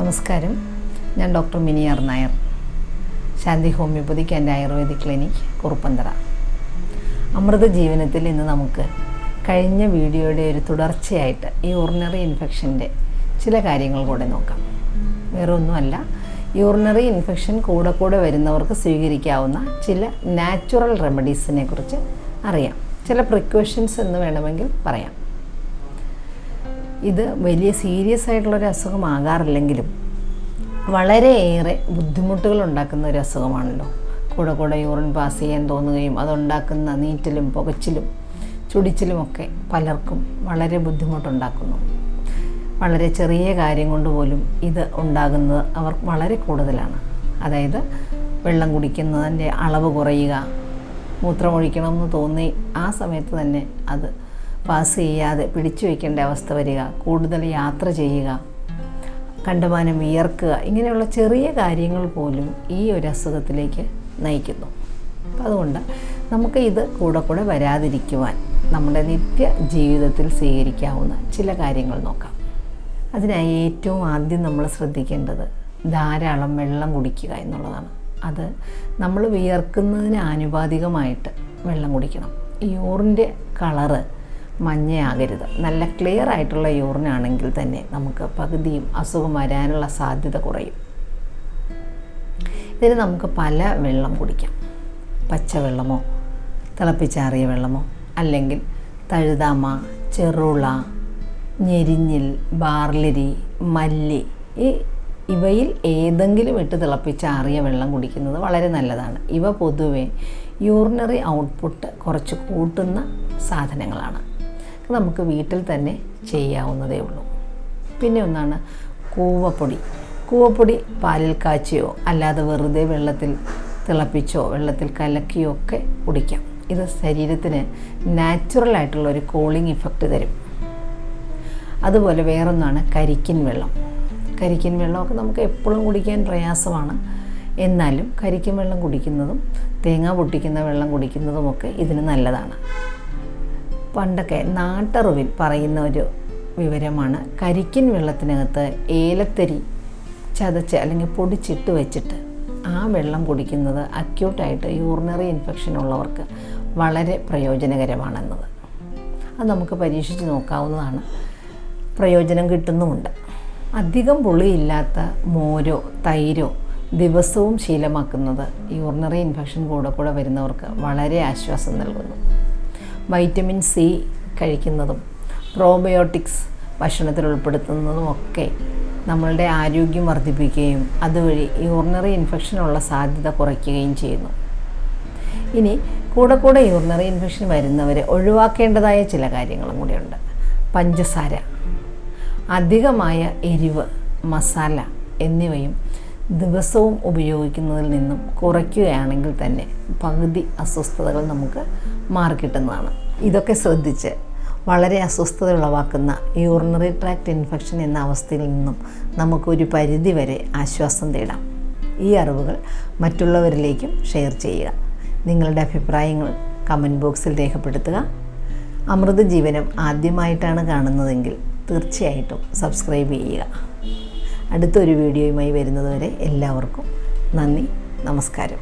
നമസ്കാരം. ഞാൻ doctor Mini R Nair. Shanti homoeopathic and ayurvedic clinic Kuruppanthara. Amrita ജീവനത്തിൽ ഇന്ന് നമുക്ക് കഴിഞ്ഞ വീഡിയോയുടെ ഒരു തുടർച്ചയായിട്ട് ഈ യൂറിനറി ഇൻഫെക്ഷന്റെ ചില കാര്യങ്ങൾ കൂടെ നോക്കാം. വേറെ ഒന്നുമല്ല യൂറിനറി ഇൻഫെക്ഷൻ കൂടെ കൂടെ വരുന്നവർക്ക് സ്വീകരിക്കാവുന്ന ചില നാച്ചുറൽ റെമഡീസിനെ കുറിച്ച് അറിയാം. ചില പ്രിക്കോഷൻസ് എന്ന് വേണമെങ്കിൽ പറയാം. ഇത് വലിയ സീരിയസ് ആയിട്ടുള്ളൊരു അസുഖമാകാറില്ലെങ്കിലും വളരെയേറെ ബുദ്ധിമുട്ടുകൾ ഉണ്ടാക്കുന്ന ഒരു അസുഖമാണല്ലോ. കൂടെ കൂടെ യൂറിൻ പാസ് ചെയ്യാൻ തോന്നുകയും അതുണ്ടാക്കുന്ന നീറ്റലും പുകച്ചിലും ചുടിച്ചിലുമൊക്കെ പലർക്കും വളരെ ബുദ്ധിമുട്ടുണ്ടാക്കുന്നു. വളരെ ചെറിയ കാര്യം കൊണ്ട് പോലും ഇത് ഉണ്ടാകുന്നത് അവർ വളരെ കൂടുതലാണ്. അതായത് വെള്ളം കുടിക്കുന്നതിന്റെ അളവ് കുറയുക മൂത്രമൊഴിക്കണമെന്ന് തോന്നി ആ സമയത്ത് തന്നെ അത് പാസ് ചെയ്യാതെ പിടിച്ചു വയ്ക്കേണ്ട അവസ്ഥ വരിക കൂടുതൽ യാത്ര ചെയ്യുക കണ്ടമാനം വിയർക്കുക ഇങ്ങനെയുള്ള ചെറിയ കാര്യങ്ങൾ പോലും ഈ ഒരു അസുഖത്തിലേക്ക് നയിക്കുന്നു. അതുകൊണ്ട് നമുക്ക് ഇത് കൂടെ കൂടെ വരാതിരിക്കുവാൻ നമ്മുടെ നിത്യ ജീവിതത്തിൽ സ്വീകരിക്കാവുന്ന ചില കാര്യങ്ങൾ നോക്കാം. അതിനായി ഏറ്റവും ആദ്യം നമ്മൾ ശ്രദ്ധിക്കേണ്ടത് ധാരാളം വെള്ളം കുടിക്കുക എന്നുള്ളതാണ്. അത് നമ്മൾ വിയർക്കുന്നതിന് ആനുപാതികമായിട്ട് വെള്ളം കുടിക്കണം. യൂറിന്റെ കളറ് മഞ്ഞയാകരുത്. നല്ല ക്ലിയർ ആയിട്ടുള്ള യൂറിനാണെങ്കിൽ തന്നെ നമുക്ക് പകുതിയും അസുഖം വരാനുള്ള സാധ്യത കുറയും. ഇതിന് നമുക്ക് പല വെള്ളം കുടിക്കാം. പച്ചവെള്ളമോ തിളപ്പിച്ചാറിയ വെള്ളമോ അല്ലെങ്കിൽ തഴുതാമ ചെറുള ഞെരിഞ്ഞിൽ ബാർലരി മല്ലി ഈ ഇവയിൽ ഏതെങ്കിലും ഇട്ട് തിളപ്പിച്ചാറിയ വെള്ളം കുടിക്കുന്നത് വളരെ നല്ലതാണ്. ഇവ പൊതുവെ യൂറിനറി ഔട്ട്പുട്ട് കുറച്ച് കൂട്ടുന്ന സാധനങ്ങളാണ്. നമുക്ക് വീട്ടിൽ തന്നെ ചെയ്യാവുന്നതേ ഉള്ളൂ. പിന്നെ ഒന്നാണ് കൂവപ്പൊടി. കൂവപ്പൊടി പാലിൽ കാച്ചിയോ അല്ലാതെ വെറുതെ വെള്ളത്തിൽ തിളപ്പിച്ചോ വെള്ളത്തിൽ കലക്കിയോ ഒക്കെ കുടിക്കാം. ഇത് ശരീരത്തിന് നാച്ചുറൽ ആയിട്ടുള്ള ഒരു കൂളിംഗ് ഇഫക്റ്റ് തരും. അതുപോലെ വേറൊന്നാണ് കരിക്കിൻ വെള്ളം. കരിക്കിൻ വെള്ളമൊക്കെ നമുക്ക് എപ്പോഴും കുടിക്കാൻ പ്രയാസമാണ്. എന്നാലും കരിക്കിൻ വെള്ളം കുടിക്കുന്നതും തേങ്ങ പൊട്ടിക്കുന്ന വെള്ളം കുടിക്കുന്നതുമൊക്കെ ഇതിന് നല്ലതാണ്. പണ്ടൊക്കെ നാട്ടറിവിൽ പറയുന്ന ഒരു വിവരമാണ്. കരിക്കിൻ വെള്ളത്തിനകത്ത് ഏലത്തരി ചതച്ച് അല്ലെങ്കിൽ പൊടിച്ചിട്ട് വെച്ചിട്ട് ആ വെള്ളം കുടിക്കുന്നത് അക്യൂട്ടായിട്ട് യൂറിനറി ഇൻഫെക്ഷൻ ഉള്ളവർക്ക് വളരെ പ്രയോജനകരമാണെന്നത്. അത് നമുക്ക് പരീക്ഷിച്ച് നോക്കാവുന്നതാണ്. പ്രയോജനം കിട്ടുന്നുമുണ്ട്. അധികം പുളിയില്ലാത്ത മോരോ തൈരോ ദിവസവും ശീലമാക്കുന്നത് യൂറിനറി ഇൻഫെക്ഷൻ കൂടെ കൂടെ വരുന്നവർക്ക് വളരെ ആശ്വാസം നൽകുന്നു. വൈറ്റമിൻ സി കഴിക്കുന്നതും പ്രോബയോട്ടിക്സ് ഭക്ഷണത്തിൽ ഉൾപ്പെടുത്തുന്നതും ഒക്കെ നമ്മളുടെ ആരോഗ്യം വർദ്ധിപ്പിക്കുകയും അതുവഴി യൂറിനറി ഇൻഫെക്ഷനുള്ള സാധ്യത കുറയ്ക്കുകയും ചെയ്യുന്നു. ഇനി കൂടെ കൂടെ യൂറിനറി ഇൻഫെക്ഷൻ വരുന്നവരെ ഒഴിവാക്കേണ്ടതായ ചില കാര്യങ്ങളും കൂടിയുണ്ട്. പഞ്ചസാര അധികമായ എരിവ് മസാല എന്നിവയും ദിവസവും ഉപയോഗിക്കുന്നതിൽ നിന്നും കുറയ്ക്കുകയാണെങ്കിൽ തന്നെ പകുതി അസ്വസ്ഥതകൾ നമുക്ക് മാറിക്കിട്ടുന്നതാണ്. ഇതൊക്കെ ശ്രദ്ധിച്ച് വളരെ അസ്വസ്ഥത ഉളവാക്കുന്ന യൂറിനറി ട്രാക്ട് ഇൻഫെക്ഷൻ എന്ന അവസ്ഥയിൽ നിന്നും നമുക്കൊരു പരിധി വരെ ആശ്വാസം തേടാം. ഈ അറിവുകൾ മറ്റുള്ളവരിലേക്കും ഷെയർ ചെയ്യുക. നിങ്ങളുടെ അഭിപ്രായങ്ങൾ കമന്റ് ബോക്സിൽ രേഖപ്പെടുത്തുക. അമൃത ജീവനം ആദ്യമായിട്ടാണ് കാണുന്നതെങ്കിൽ തീർച്ചയായിട്ടും സബ്സ്ക്രൈബ് ചെയ്യുക. അടുത്തൊരു വീഡിയോയുമായി വരുന്നതുവരെ എല്ലാവർക്കും നന്ദി നമസ്കാരം.